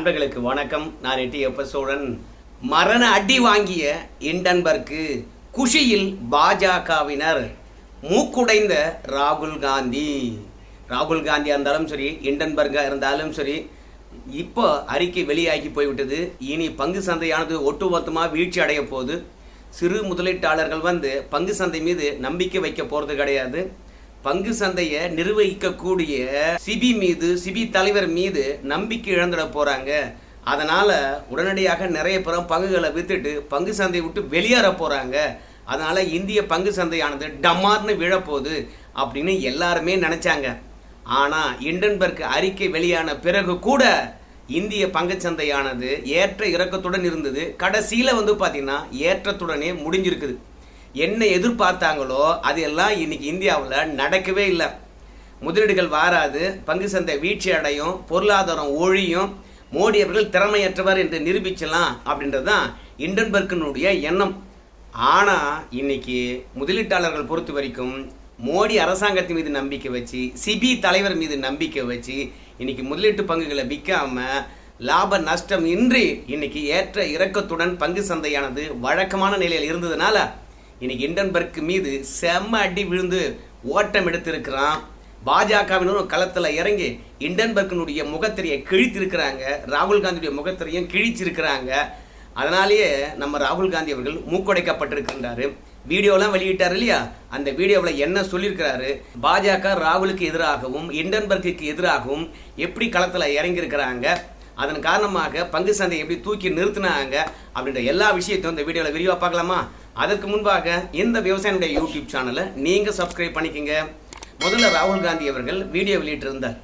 அன்பர்களுக்கு வணக்கம். நான் எட்டி எப்ப சோழன் மரண அடி வாங்கிய இண்டன்பர்க்கு குஷியில் பாஜகவினர் மூக்குடைந்த ராகுல் காந்தி. ராகுல் காந்தியா இருந்தாலும் சரி இண்டன்பர்கா இருந்தாலும் சரி இப்போ அறிக்கை வெளியாகி போய்விட்டது. இனி பங்கு சந்தையானது ஒட்டுமொத்தமாக வீழ்ச்சி அடைய போகுது. சிறு முதலீட்டாளர்கள் வந்து பங்கு சந்தை மீது நம்பிக்கை வைக்க போகிறது கிடையாது. பங்கு சந்தையை நிர்வகிக்கக்கூடிய சிபி மீது சிபி தலைவர் மீது நம்பிக்கை இழந்துட போகிறாங்க அதனால் உடனடியாக நிறைய பேரும் பங்குகளை விற்றுட்டு பங்கு சந்தையை விட்டு வெளியேற போகிறாங்க அதனால் இந்திய பங்கு சந்தையானது டமார்னு விழப்போகுது அப்படின்னு எல்லாருமே நினச்சாங்க. ஆனால் இண்டன்பர்க் அறிக்கை வெளியான பிறகு கூட இந்திய பங்குச்சந்தையானது ஏற்ற இறக்கத்துடன் இருந்தது. கடைசியில் வந்து பார்த்திங்கன்னா ஏற்றத்துடனே முடிஞ்சிருக்குது. என்ன எதிர்பார்த்தாங்களோ அது எல்லாம் இன்னைக்கு இந்தியாவில் நடக்கவே இல்லை. முதலீடுகள் வாராது பங்கு சந்தை வீழ்ச்சி அடையும் பொருளாதாரம் ஒழியும் மோடி அவர்கள் திறமையற்றவர் என்று நிரூபிச்சலாம் அப்படின்றது தான் இண்டன்பர்க்கினுடைய எண்ணம். ஆனால் இன்னைக்கு முதலீட்டாளர்கள் பொறுத்த வரைக்கும் மோடி அரசாங்கத்தின் மீது நம்பிக்கை வச்சு சிபி தலைவர் மீது நம்பிக்கை வச்சு இன்னைக்கு முதலீட்டு பங்குகளை விற்காம லாப நஷ்டம் இன்றி இன்னைக்கு ஏற்ற இறக்கத்துடன் பங்கு சந்தையானது வழக்கமான நிலையில் இருந்ததுனால இன்னைக்கு இண்டன்பர்க் மீது செம்ம அடி விழுந்து ஓட்டம் எடுத்திருக்கிறான். பாஜகவினரும் களத்தில் இறங்கி இண்டன்பர்க்கினுடைய முகத்திரையை கிழித்திருக்கிறாங்க. ராகுல் காந்தியுடைய முகத்திரையும் கிழிச்சிருக்கிறாங்க. அதனாலேயே நம்ம ராகுல் காந்தி அவர்கள் மூக்கொடைக்கப்பட்டிருக்கின்றாரு. வீடியோலாம் வெளியிட்டார் இல்லையா? அந்த வீடியோவில் என்ன சொல்லியிருக்கிறாரு? பாஜக ராகுலுக்கு எதிராகவும் இண்டன்பர்க்கு எதிராகவும் எப்படி களத்தில் இறங்கியிருக்கிறாங்க? அதன் காரணமாக பங்கு சந்தையை எப்படி தூக்கி நிறுத்தினாங்க? அப்படின்ற எல்லா விஷயத்தையும் இந்த வீடியோவில் விரிவாக பார்க்கலாமா? அதற்கு முன்பாக இந்த விவசாயினுடைய யூடியூப் சேனலை நீங்கள் சப்ஸ்கிரைப் பண்ணிக்கங்க. முதல்ல ராகுல் காந்தி அவர்கள் வீடியோ வெளியிட்டிருந்தார்.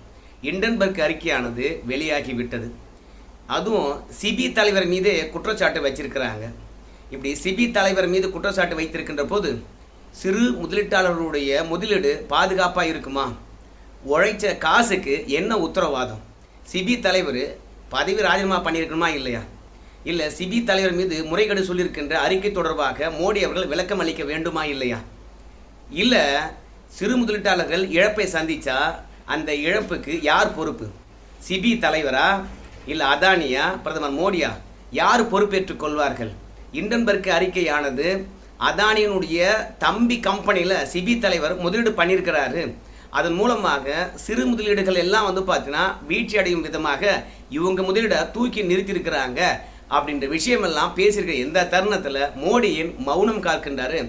இண்டன்பர்க் அறிக்கையானது வெளியாகி விட்டது. அதுவும் சிபி தலைவர் மீது குற்றச்சாட்டு வச்சிருக்கிறாங்க. இப்படி சிபி தலைவர் மீது குற்றச்சாட்டு வைத்திருக்கின்ற போது சிறு முதலீட்டாளர்களுடைய முதலீடு பாதுகாப்பாக இருக்குமா? உழைச்ச காசுக்கு என்ன உத்தரவாதம்? சிபி தலைவர் பதவி ராஜினாமா பண்ணியிருக்கணுமா இல்லையா? இல்லை சிபி தலைவர் மீது முறைகேடு சொல்லியிருக்கின்ற அறிக்கை தொடர்பாக மோடி அவர்கள் விளக்கம் அளிக்க வேண்டுமா இல்லையா? இல்லை சிறு முதலீட்டாளர்கள் இழப்பை சந்தித்தா அந்த இழப்புக்கு யார் பொறுப்பு? சிபி தலைவரா? இல்லை அதானியா? பிரதமர் மோடியா? யார் பொறுப்பேற்றுக் கொள்வார்கள்? இண்டன்பர்க் அறிக்கையானது அதானியினுடைய தம்பி கம்பெனியில் சிபி தலைவர் முதலீடு பண்ணியிருக்கிறாரு. அதன் மூலமாக சிறு முதலீடுகள் எல்லாம் வந்து பார்த்தீங்கன்னா வீழ்ச்சி அடையும் விதமாக இவங்க முதலீடை தூக்கி நிறுத்தியிருக்கிறாங்க. அப்படின்ற விஷயமெல்லாம் பேசியிருக்க எந்த தருணத்தில் மோடியின் மௌனம் காக்கின்றாரு?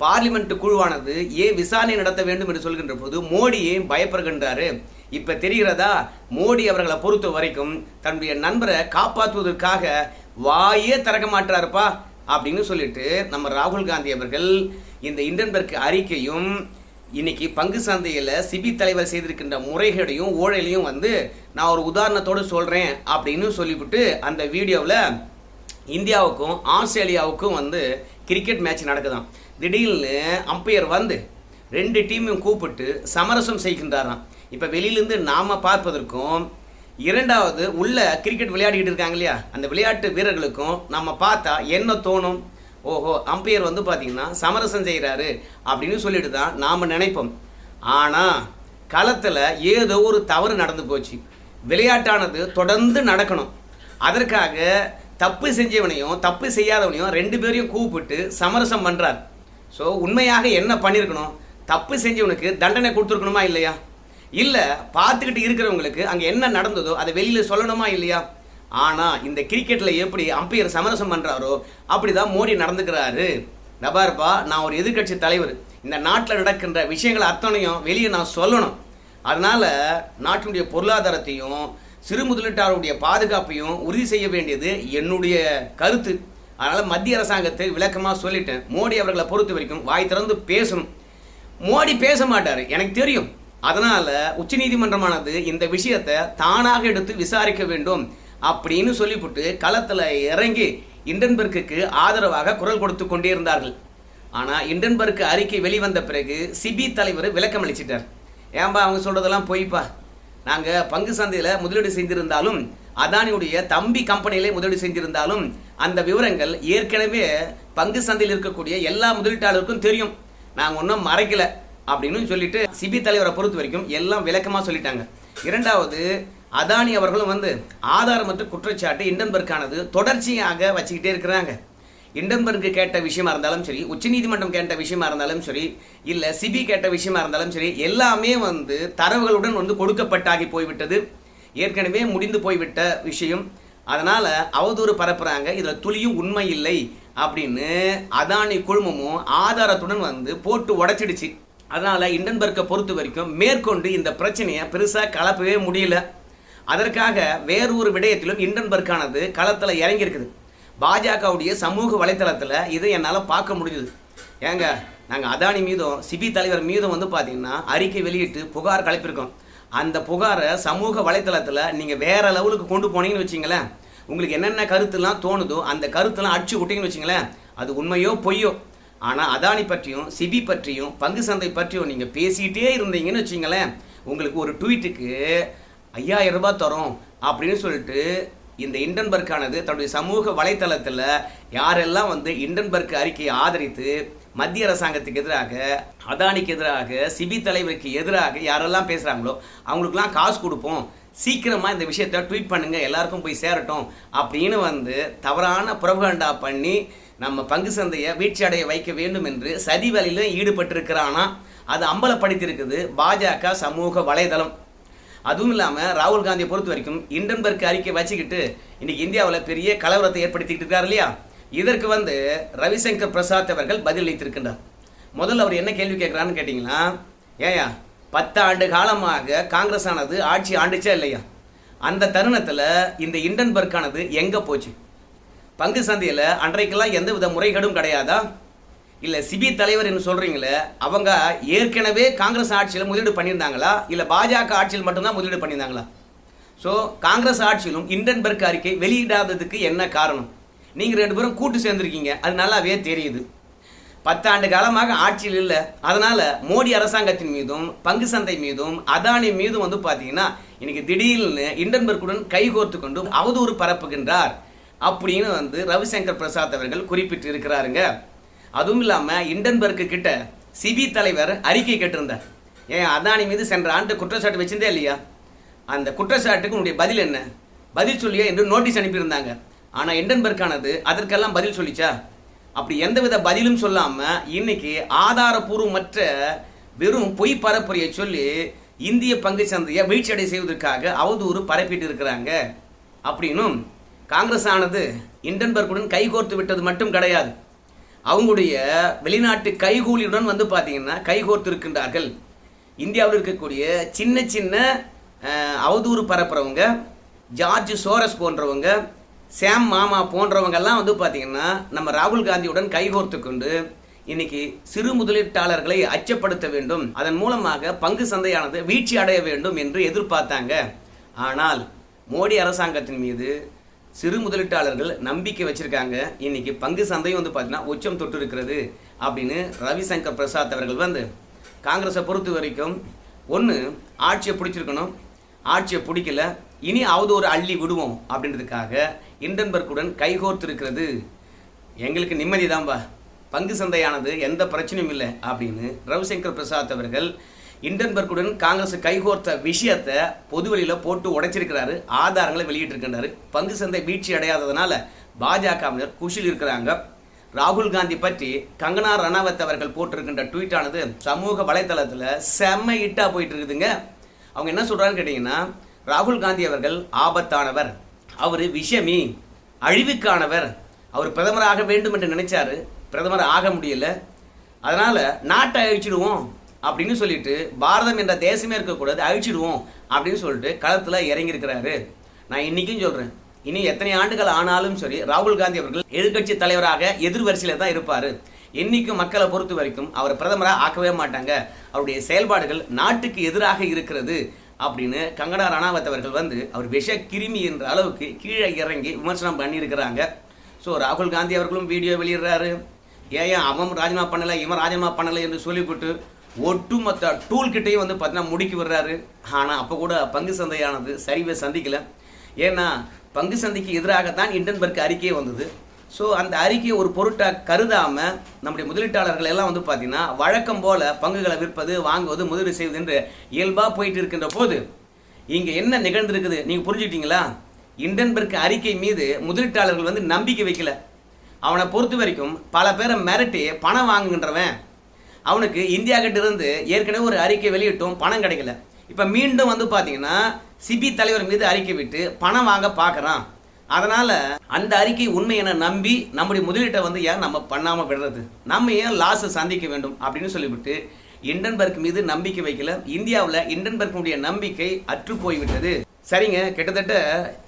பார்லிமெண்ட் குழுவானது ஏன் விசாரணை நடத்த வேண்டும் என்று சொல்கின்ற போது மோடி பயப்படுகின்றாரு? இப்ப தெரிகிறதா? மோடி அவர்களை பொறுத்த வரைக்கும் தன்னுடைய நண்பரை காப்பாற்றுவதற்காக வாயே திறக்க மாட்டாருப்பா அப்படின்னு சொல்லிட்டு நம்ம ராகுல் காந்தி அவர்கள் இந்த இண்டன்பர்க் அறிக்கையும் இன்னைக்கு பங்கு சந்தையில் சிபி தலைவர் செய்திருக்கின்ற முறைகளையும் ஊழலையும் வந்து நான் ஒரு உதாரணத்தோடு சொல்கிறேன் அப்படின்னு சொல்லிவிட்டு அந்த வீடியோவில் இந்தியாவுக்கும் ஆஸ்திரேலியாவுக்கும் வந்து கிரிக்கெட் மேட்ச் நடக்குதாம் திடீர்னு அம்பையர் வந்து ரெண்டு டீமையும் கூப்பிட்டு சமரசம் செய்கின்றாராம். இப்போ வெளியிலேருந்து நாம் பார்ப்பதற்கும் இரண்டாவது உள்ள கிரிக்கெட் விளையாடிக்கிட்டு இருக்காங்க இல்லையா? அந்த விளையாட்டு வீரர்களுக்கும் நம்ம பார்த்தா என்ன தோணும்? ஓஹோ அம்பையர் வந்து பார்த்தீங்கன்னா சமரசம் செய்கிறாரு அப்படின்னு சொல்லிட்டு தான் நாம் நினைப்போம். ஆனால் களத்தில் ஏதோ ஒரு தவறு நடந்து போச்சு. விளையாட்டானது தொடர்ந்து நடக்கணும். அதற்காக தப்பு செஞ்சவனையும் தப்பு செய்யாதவனையும் ரெண்டு பேரையும் கூப்பிட்டு சமரசம் பண்ணுறார் ஸோ உண்மையாக என்ன பண்ணியிருக்கணும் தப்பு செஞ்சவனுக்கு தண்டனை கொடுத்துருக்கணுமா இல்லையா? இல்லை பார்த்துக்கிட்டு இருக்கிறவங்களுக்கு அங்கே என்ன நடந்ததோ அதை வெளியில் சொல்லணுமா இல்லையா? ஆனால் இந்த கிரிக்கெட்டில் எப்படி அம்பையர் சமரசம் பண்ணுறாரோ அப்படி தான் மோடி நடந்துக்கிறாரு. நபார்பா நான் ஒரு எதிர்க்கட்சி தலைவர். இந்த நாட்டில் நடக்கின்ற விஷயங்களை அத்தனையும் வெளியே நான் சொல்லணும். அதனால் நாட்டினுடைய பொருளாதாரத்தையும் சிறு முதலீட்டாளருடைய பாதுகாப்பையும் உறுதி செய்ய வேண்டியது என்னுடைய கருத்து. அதனால் மத்திய அரசாங்கத்தை விளக்கமாக சொல்லிட்டேன். மோடி அவர்களை பொறுத்த வரைக்கும் வாய் திறந்து பேசணும். மோடி பேச மாட்டார் எனக்கு தெரியும். அதனால் உச்சநீதிமன்றமானது இந்த விஷயத்தை தானாக எடுத்து விசாரிக்க வேண்டும். அப்படின்னு சொல்லிவிட்டு களத்தில் இறங்கி இண்டன்பர்க்கு ஆதரவாக குரல் கொடுத்து கொண்டே இருந்தார்கள் ஆனால் இண்டன்பர்க் அறிக்கை வெளிவந்த பிறகு சிபி தலைவர் விளக்கம் அளிச்சிட்டார். ஏன்பா அவங்க சொல்கிறதெல்லாம் போய்ப்பா? நாங்கள் பங்கு சந்தையில் முதலீடு செய்திருந்தாலும் அதானியுடைய தம்பி கம்பெனியிலே முதலீடு செஞ்சிருந்தாலும் அந்த விவரங்கள் ஏற்கனவே பங்கு சந்தையில் இருக்கக்கூடிய எல்லா முதலீட்டாளருக்கும் தெரியும். நாங்கள் ஒன்றும் மறைக்கல அப்படின்னு சொல்லிட்டு சிபி தலைவரை பொறுத்த வரைக்கும் எல்லாம் விளக்கமாக சொல்லிட்டாங்க. இரண்டாவது அதானி அவர்களும் வந்து ஆதாரமற்ற குற்றச்சாட்டு இண்டன்பர்க்கானது தொடர்ச்சியாக வச்சுக்கிட்டே இருக்கிறாங்க. இண்டன்பர்க்கு கேட்ட விஷயமா இருந்தாலும் சரி உச்சநீதிமன்றம் கேட்ட விஷயமா இருந்தாலும் சரி இல்லை சிபி கேட்ட விஷயமா இருந்தாலும் சரி எல்லாமே வந்து தரவுகளுடன் வந்து கொடுக்கப்பட்டாகி போய்விட்டது. ஏற்கனவே முடிந்து போய்விட்ட விஷயம். அதனால் அவதூறு பரப்புகிறாங்க இதில் துளியும் உண்மை இல்லை அப்படின்னு அதானி குழுமமும் ஆதாரத்துடன் வந்து போட்டு உடச்சிடுச்சு. அதனால் இண்டன்பர்க்கை பொறுத்த வரைக்கும் மேற்கொண்டு இந்த பிரச்சனையை பெருசாக கலப்பவே முடியல. அதற்காக வேறொரு விடயத்திலும் இண்டன்பர்க்கானது களத்தில் இறங்கியிருக்குது. பாஜகவுடைய சமூக வலைத்தளத்தில் இதை என்னால் பார்க்க முடிஞ்சுது. ஏங்க நாங்கள் அதானி மீதும் சிபி தலைவர் மீதும் வந்து பார்த்தீங்கன்னா அறிக்கை வெளியிட்டு புகார் கலப்பிருக்கோம். அந்த புகாரை சமூக வலைத்தளத்தில் நீங்கள் வேற லெவலுக்கு கொண்டு போனீங்கன்னு வச்சிங்களேன். உங்களுக்கு என்னென்ன கருத்துலாம் தோணுதோ அந்த கருத்தெல்லாம் அடிச்சு விட்டீங்கன்னு வச்சிங்களேன். அது உண்மையோ பொய்யோ? ஆனால் அதானி பற்றியும் சிபி பற்றியும் பங்கு சந்தை பற்றியும் நீங்கள் பேசிக்கிட்டே இருந்தீங்கன்னு வச்சிங்களேன். உங்களுக்கு ஒரு ட்வீட்டுக்கு ஐயாயிரம் ரூபாய் தரோம் அப்படின்னு சொல்லிட்டு இந்த இண்டன்பர்க்கானது தன்னுடைய சமூக வலைத்தளத்தில் யாரெல்லாம் வந்து இண்டன்பர்க் அறிக்கையை ஆதரித்து மத்திய அரசாங்கத்துக்கு எதிராக அதானிக்கு எதிராக சிபி தலைவருக்கு எதிராக யாரெல்லாம் பேசுகிறாங்களோ அவங்களுக்குலாம் காசு கொடுப்போம். சீக்கிரமாக இந்த விஷயத்த ட்வீட் பண்ணுங்கள் எல்லாருக்கும் போய் சேரட்டும் அப்படின்னு வந்து தவறான புரபகண்டா பண்ணி நம்ம பங்கு சந்தையை வீழ்ச்சி அடைய வைக்க வேண்டும் என்று சதி வேலையிலும் ஈடுபட்டிருக்கிறானா? அது அம்பலப்படுத்தியிருக்குது பாஜக சமூக வலைதளம். அதுவும் இல்லாமல் ராகுல் காந்தியை பொறுத்த வரைக்கும் இண்டன்பர்க் அறிக்கை வச்சுக்கிட்டு இன்னைக்கு இந்தியாவில் பெரிய கலவரத்தை ஏற்படுத்திக்கிட்டு இருக்கார் இல்லையா? இதற்கு வந்து ரவிசங்கர் பிரசாத் அவர்கள் பதிலளித்திருக்கின்றார் முதல்ல அவர் என்ன கேள்வி கேட்குறான்னு கேட்டிங்கன்னா ஏயா பத்து ஆண்டு காலமாக காங்கிரஸ் ஆனது ஆட்சி ஆண்டுச்சா இல்லையா? அந்த தருணத்தில் இந்த இண்டன்பர்க்கானது எங்கே போச்சு? பங்கு சந்தையில் அன்றைக்கெல்லாம் எந்த வித முறைகேடும் கிடையாதா? இல்லை சிபி தலைவர் என்று சொல்கிறீங்களே அவங்க ஏற்கனவே காங்கிரஸ் ஆட்சியில் முதலீடு பண்ணியிருந்தாங்களா? இல்லை பாஜக ஆட்சியில் மட்டும்தான் முதலீடு பண்ணியிருந்தாங்களா? ஸோ காங்கிரஸ் ஆட்சியிலும் இண்டன்பர்க் அறிக்கை வெளியிடாததுக்கு என்ன காரணம்? நீங்கள் ரெண்டு பேரும் கூட்டு சேர்ந்துருக்கீங்க அது நல்லாவே தெரியுது. பத்தாண்டு காலமாக ஆட்சியில் இல்லை. அதனால் மோடி அரசாங்கத்தின் மீதும் பங்கு சந்தை மீதும் அதானி மீதும் வந்து பார்த்தீங்கன்னா இன்னைக்கு திடீர்னு இண்டன்பர்க்குடன் கைகோர்த்து கொண்டு அவதூறு பரப்புகின்றார். அப்படின்னு வந்து ரவிசங்கர் பிரசாத் அவர்கள் குறிப்பிட்டு இருக்கிறாருங்க அதுவும் இல்லாமல் இண்டன்பர்க்கு கிட்ட சிபி தலைவர் அறிக்கை கேட்டிருந்தார். ஏன் அதானி மீது சென்ற ஆண்டு குற்றச்சாட்டு வச்சிருந்தே இல்லையா? அந்த குற்றச்சாட்டுக்கு உன்னுடைய பதில் என்ன? பதில் சொல்லியா என்று நோட்டீஸ் அனுப்பியிருந்தாங்க. ஆனால் இண்டன்பர்க்கானது அதற்கெல்லாம் பதில் சொல்லிச்சா? அப்படி எந்தவித பதிலும் சொல்லாமல் இன்னைக்கு ஆதாரபூர்வமற்ற வெறும் பொய் பரப்புரையை சொல்லி இந்திய பங்கு சந்தையை வீழ்ச்சியடை செய்வதற்காக அவதூறு பரப்பிட்டு இருக்கிறாங்க. அப்படின்னும் காங்கிரஸ் ஆனது இண்டன்பர்க்குடன் கைகோர்த்து விட்டது மட்டும் கிடையாது. அவங்களுடைய வெளிநாட்டு கைகூலியுடன் வந்து பார்த்தீங்கன்னா கைகோர்த்திருக்கின்றார்கள். இந்தியாவில் இருக்கக்கூடிய சின்ன சின்ன அவதூறு பரப்புறவங்க ஜார்ஜ் சோரஸ் போன்றவங்க சாம் மாமா போன்றவங்கெல்லாம் வந்து பார்த்திங்கன்னா நம்ம ராகுல் காந்தியுடன் கைகோர்த்து கொண்டு இன்னைக்கு சிறு முதலீட்டாளர்களை அச்சப்படுத்த வேண்டும். அதன் மூலமாக பங்கு சந்தையானது வீழ்ச்சி அடைய வேண்டும் என்று எதிர்பார்த்தாங்க. ஆனால் மோடி அரசாங்கத்தின் மீது சிறு முதலீட்டாளர்கள் நம்பிக்கை வச்சிருக்காங்க. இன்னைக்கு பங்கு சந்தையும் வந்து பார்த்தீங்கன்னா உச்சம் தொட்டு இருக்கிறது அப்படின்னு ரவிசங்கர் பிரசாத் அவர்கள் வந்து காங்கிரஸை பொறுத்த வரைக்கும் ஒன்று ஆட்சியை பிடிச்சிருக்கணும். ஆட்சியை பிடிக்கல. இனி அவதூறு அள்ளி விடுவோம் அப்படின்றதுக்காக இண்டன்பர்க்குடன் கைகோர்த்து இருக்கிறது எங்களுக்கு நிம்மதி தான்பா பங்கு சந்தையானது எந்த பிரச்சனையும் இல்லை அப்படின்னு ரவிசங்கர் பிரசாத் அவர்கள் இண்டன்பர்க்குடன் காங்கிரஸ் கைகோர்த்த விஷயத்தை பொதுவெளியில் போட்டு உடைச்சிருக்கிறாரு ஆதாரங்களை வெளியிட்டிருக்கின்றாரு. பங்கு சந்தை வீழ்ச்சி அடையாததுனால பாஜகவினர் குஷில் இருக்கிறாங்க. ராகுல் காந்தி பற்றி கங்கனா ரணாவத் அவர்கள் போட்டிருக்கின்ற ட்வீட்டானது சமூக வலைத்தளத்தில் செம்ம இட்டா போயிட்டு இருக்குதுங்க அவங்க என்ன சொல்கிறான்னு கேட்டிங்கன்னா ராகுல் காந்தி அவர்கள் ஆபத்தானவர். அவர் விஷமி அழிவுக்கானவர். அவர் பிரதமராக வேண்டும் என்று நினைச்சாரு. பிரதமர் ஆக முடியல. அதனால் நாட்டை அழிச்சிடுவோம். அப்படின்னு சொல்லிட்டு பாரதம் என்ற தேசமே இருக்கக்கூடாது அழிச்சிடுவோம் அப்படின்னு சொல்லிட்டு களத்தில் இறங்கியிருக்கிறாரு. நான் இன்னைக்கும் சொல்கிறேன் இனி எத்தனை ஆண்டுகள் ஆனாலும் சரி ராகுல் காந்தி அவர்கள் எதிர்க்கட்சி தலைவராக எதிர்வரிசையில் தான் இருப்பார். என்னைக்கும் மக்களை பொறுத்த வரைக்கும் அவர் பிரதமராக ஆக்கவே மாட்டாங்க. அவருடைய செயல்பாடுகள் நாட்டுக்கு எதிராக இருக்கிறது அப்படின்னு கங்கனா ரணாவத் அவர்கள் வந்து அவர் விஷ கிருமி என்ற அளவுக்கு கீழே இறங்கி விமர்சனம் பண்ணியிருக்கிறாங்க. ஸோ ராகுல் காந்தி அவர்களும் வீடியோ வெளியிடுறாரு. ஏன் அவன் ராஜினாமா பண்ணலை இவன் ராஜினாமா பண்ணலை என்று சொல்லிவிட்டு ஒட்டுமொத்த டூல் கிட்டையும் வந்து பார்த்தீங்கன்னா முடிக்கி விடுறாரு. ஆனால் அப்போ கூட பங்கு சந்தையானது சரிவை சந்திக்கல. ஏன்னா பங்கு சந்தைக்கு எதிராகத்தான் இண்டன்பர்க் அறிக்கையே வந்தது. ஸோ அந்த அறிக்கையை ஒரு பொருட்டாக கருதாமல் நம்முடைய முதலீட்டாளர்கள் எல்லாம் வந்து பார்த்தீங்கன்னா வழக்கம் போல் பங்குகளை விற்பது வாங்குவது முதலீடு செய்வது என்று இயல்பாக போயிட்டு இருக்கின்ற போது இங்கே என்ன நிகழ்ந்திருக்குது? நீங்கள் புரிஞ்சுக்கிட்டீங்களா? இண்டன்பர்க் அறிக்கை மீது முதலீட்டாளர்கள் வந்து நம்பிக்கை வைக்கல. அவனை பொறுத்த வரைக்கும் பல பேரை மிரட்டி பணம் வாங்குகின்றவன் அவனுக்கு இந்தியா கிட்ட இருந்து ஏற்கனவே ஒரு அறிக்கை வெளியிட்டும் பணம் கிடைக்கல. இப்போ மீண்டும் வந்து பார்த்தீங்கன்னா சிபி தலைவர் மீது அறிக்கை விட்டு பணம் வாங்க பார்க்குறான் அதனால் அந்த அறிக்கை உண்மை என நம்பி நம்முடைய முதலீட்டை வந்து ஏன் நம்ம பண்ணாமல் விடுறது? நம்ம ஏன் லாஸை சந்திக்க வேண்டும் அப்படின்னு சொல்லிவிட்டு இண்டன்பர்க் மீது நம்பிக்கை வைக்கல. இந்தியாவில் இண்டன்பர்க்கினுடைய நம்பிக்கை அற்று போய்விட்டது சரிங்க கிட்டத்தட்ட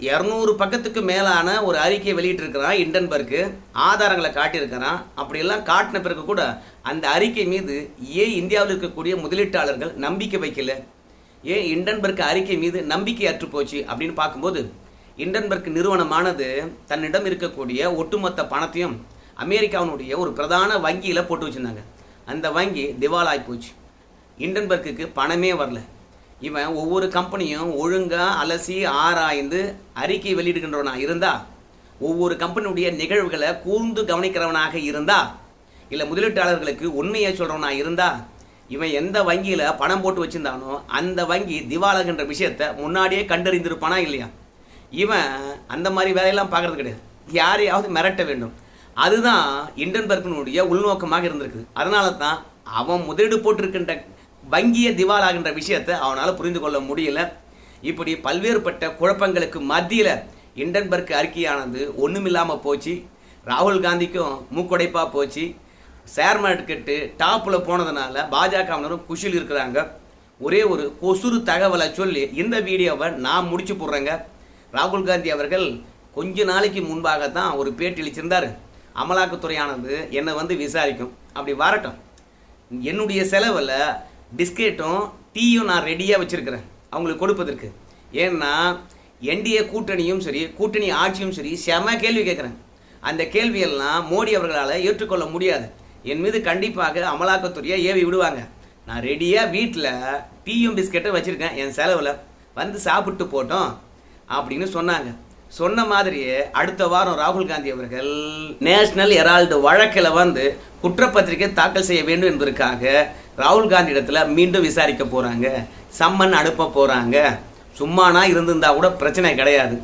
இரநூறு பக்கத்துக்கு மேலான ஒரு அறிக்கையை வெளியிட்டிருக்கிறான் இண்டன்பர்க்கு. ஆதாரங்களை காட்டியிருக்கிறான். அப்படியெல்லாம் காட்டின பிறகு கூட அந்த அறிக்கை மீது ஏன் இந்தியாவில் இருக்கக்கூடிய முதலீட்டாளர்கள் நம்பிக்கை வைக்கல? ஏன் இண்டன்பர்க் அறிக்கை மீது நம்பிக்கை அற்று போச்சு? அப்படின்னு பார்க்கும்போது இண்டன்பர்க் நிறுவனமானது தன்னிடம் இருக்கக்கூடிய ஒட்டுமொத்த பணத்தையும் அமெரிக்காவினுடைய ஒரு பிரதான வங்கியில் போட்டு வச்சுருந்தாங்க. அந்த வங்கி திவாலாகி போச்சு. இண்டன்பர்க்குக்கு பணமே வரல. இவன் ஒவ்வொரு கம்பெனியும் ஒழுங்காக அலசி ஆராய்ந்து அறிக்கை வெளியிடுகின்றவனா இருந்தா ஒவ்வொரு கம்பெனியுடைய நிகழ்வுகளை கூர்ந்து கவனிக்கிறவனாக இருந்தா இல்லை முதலீட்டாளர்களுக்கு உண்மையை சொல்கிறவனா இருந்தா இவன் எந்த வங்கியில் பணம் போட்டு வச்சிருந்தானோ அந்த வங்கி திவாலகின்ற விஷயத்தை முன்னாடியே கண்டறிந்திருப்பானா இல்லையா? இவன் அந்த மாதிரி வேலையெல்லாம் பார்க்கறது கிடையாது. யாரையாவது மிரட்ட வேண்டும். அதுதான் இண்டன்பர்க்கினுடைய உள்நோக்கமாக இருந்திருக்குது. அதனால தான் அவன் முதலீடு போட்டிருக்கின்ற வங்கிய திவாலாகின்ற விஷயத்தை அவனால் புரிந்து கொள்ள முடியல. இப்படி பல்வேறுபட்ட குழப்பங்களுக்கு மத்தியில் இண்டன்பர்க் அறிக்கையானது ஒன்றுமில்லாமல் போச்சு. ராகுல் காந்திக்கும் மூக்குடைப்பாக போச்சு. ஷேர் மார்க்கெட்டு டாப்பில் போனதுனால பாஜகவினரும் குஷில் இருக்கிறாங்க. ஒரே ஒரு கொசுறு தகவலை சொல்லி இந்த வீடியோவை நான் முடிச்சு போடுறேங்க. ராகுல் காந்தி அவர்கள் கொஞ்ச நாளைக்கு முன்பாக தான் ஒரு பேட்டி அளிச்சிருந்தார். அமலாக்கத்துறையானது என்னை வந்து விசாரிக்கும். அப்படி வரட்டும். என்னுடைய செலவில் பிஸ்கெட்டும் டீயும் நான் ரெடியாக வச்சுருக்கிறேன். அவங்களுக்கு கொடுப்பதற்கு. ஏன்னா என்டிஏ கூட்டணியும் சரி கூட்டணி ஆட்சியும் சரி செம கேள்வி கேட்குறேன். அந்த கேள்வியெல்லாம் மோடி அவர்களால் ஏற்றுக்கொள்ள முடியாது. என் மீது கண்டிப்பாக அமலாக்கத்துறையை ஏவி விடுவாங்க. நான் ரெடியாக வீட்டில் டீயும் பிஸ்கெட்டும் வச்சுருக்கேன். என் செலவில். வந்து சாப்பிட்டு போட்டோம் அப்படின்னு சொன்னாங்க. சொன்ன மாதிரியே அடுத்த வாரம் ராகுல் காந்தி அவர்கள் நேஷனல் ஹெரால்டு வழக்கில் வந்து குற்றப்பத்திரிகை தாக்கல் செய்ய வேண்டும் என்பதற்காக ராகுல் காந்தி இடத்துல மீண்டும் விசாரிக்க போகிறாங்க சம்மன் அனுப்ப போகிறாங்க சும்மானா இருந்திருந்தா கூட பிரச்சனை கிடையாது.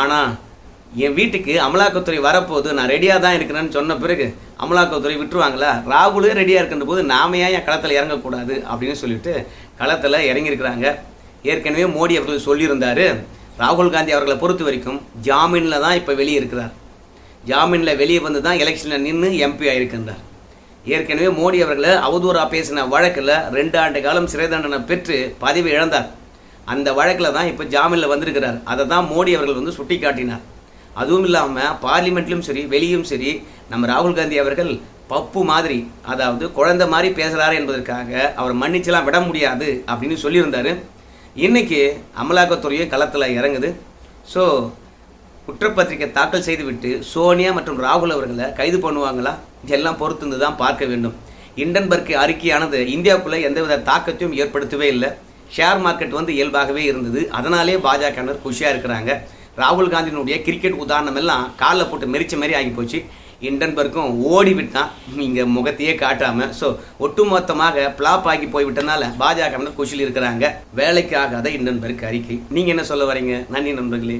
ஆனால் என் வீட்டுக்கு அமலாக்கத்துறை வரப்போகுது நான் ரெடியாக தான் இருக்கிறேன்னு சொன்ன பிறகு அமலாக்கத்துறை விட்டுருவாங்களா? ராகுலே ரெடியாக இருக்கின்ற போது நாம ஏன் என் களத்தில் இறங்கக்கூடாது அப்படின்னு சொல்லிட்டு களத்தில் இறங்கியிருக்கிறாங்க. ஏற்கனவே மோடி அவர்கள் சொல்லியிருந்தார் ராகுல் காந்தி அவர்களை பொறுத்த வரைக்கும் ஜாமீனில் தான் இப்போ வெளியே இருக்கிறார். ஜாமீனில் வெளியே வந்து தான் எலெக்ஷனில் நின்று எம்பி ஆகியிருக்கின்றார் ஏற்கனவே மோடி அவர்களை அவதூறாக பேசின வழக்கில் ரெண்டு ஆண்டு காலம் சிறை தண்டனை பெற்று பதவி இழந்தார். அந்த வழக்கில் தான் இப்போ ஜாமீனில் வந்திருக்கிறார். அதை தான் மோடி அவர்கள் வந்து சுட்டி காட்டினார் அதுவும் இல்லாமல் பார்லிமெண்ட்லையும் சரி வெளியும் சரி நம்ம ராகுல் காந்தி அவர்கள் பப்பு மாதிரி அதாவது குழந்தை மாதிரி பேசுகிறாரு என்பதற்காக அவர் மன்னிச்செல்லாம் விட முடியாது அப்படின்னு சொல்லியிருந்தார். இன்றைக்கி அமலாக்கத்துறையும் களத்தில் இறங்குது. ஸோ குற்றப்பத்திரிக்கை தாக்கல் செய்துவிட்டு சோனியா மற்றும் ராகுல் அவர்களை கைது பண்ணுவாங்களா? இதெல்லாம் பொறுத்திருந்து தான் பார்க்க வேண்டும். இண்டன்பர்க் அறிக்கையானது இந்தியாவுக்குள்ளே எந்தவித தாக்கத்தையும் ஏற்படுத்தவே இல்லை. ஷேர் மார்க்கெட் வந்து இயல்பாகவே இருந்தது. அதனாலே பாஜகவினர் குஷியாக இருக்கிறாங்க. ராகுல் காந்தியினுடைய கிரிக்கெட் உதாரணம் எல்லாம் காலில் போட்டு மெரிச்ச மாதிரி ஆகி போச்சு. இண்டன்பர்க்கும் ஓடி விட்டான் இங்கே முகத்தையே காட்டாமல் ஸோ ஒட்டுமொத்தமாக பிளாப் ஆகி போய்விட்டனால பாஜகவினர் குஷியில் இருக்கிறாங்க. வேலைக்கு ஆகாத இண்டன்பர்க் அறிக்கை. நீங்கள் என்ன சொல்ல வரீங்க? நன்றி நண்பர்களே.